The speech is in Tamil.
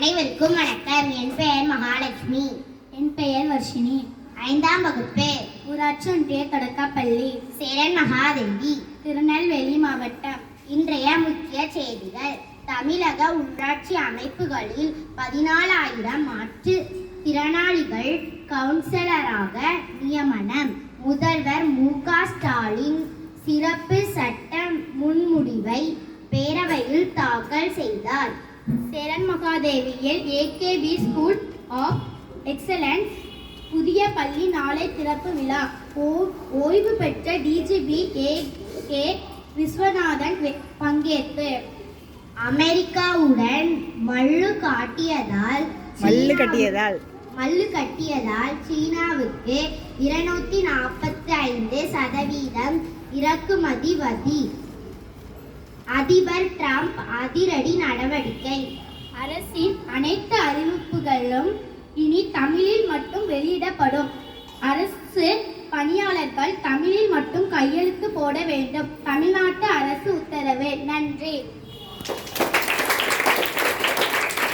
அனைவருக்கும் வணக்கம். என் பெயர் மகாலட்சுமி. என் பெயர் வர்ஷினி. ஐந்தாம் வகுப்பு. ஊராட்சி ஒன்றிய தொடக்கப்பள்ளி சேரன் மகாதேவி. திருநெல்வேலி மாவட்டம். இன்றைய முக்கிய செய்திகள். தமிழக உள்ளாட்சி அமைப்புகளில் பதினாலாயிரம் மாற்றுத் திறனாளிகள் கவுன்சிலராக நியமனம். முதல்வர் மு. க. ஸ்டாலின் சிறப்பு சட்ட முன்முடிவை பேரவையில் தாக்கல் செய்தார். சேரன் மகாதேவியில் ஏகேபி ஸ்கூல் ஆஃப் எக்ஸலன்ஸ் புதிய பள்ளி நாளை திறப்பு விழா. ஓ- ஓய்வு பெற்ற டிஜிபி ஏ கே விஸ்வநாதன் பங்கேற்பு. அமெரிக்காவுடன் மல்லு காட்டியதால் மல்லு கட்டியதால். மல்லு கட்டியதால் சீனாவுக்கு இருநூத்தி நாற்பத்தி ஐந்து சதவீதம் இறக்குமதி வதி. அதிபர் டிரம்ப் அதிரடி நடவடிக்கை. அரசின் அனைத்து அறிவிப்புகளும் இனி தமிழில் மட்டும் வெளியிடப்படும். அரசு பணியாளர்கள் தமிழில் மட்டும் கையெழுத்து போட வேண்டும். தமிழ்நாட்டு அரசு உத்தரவு. நன்றி.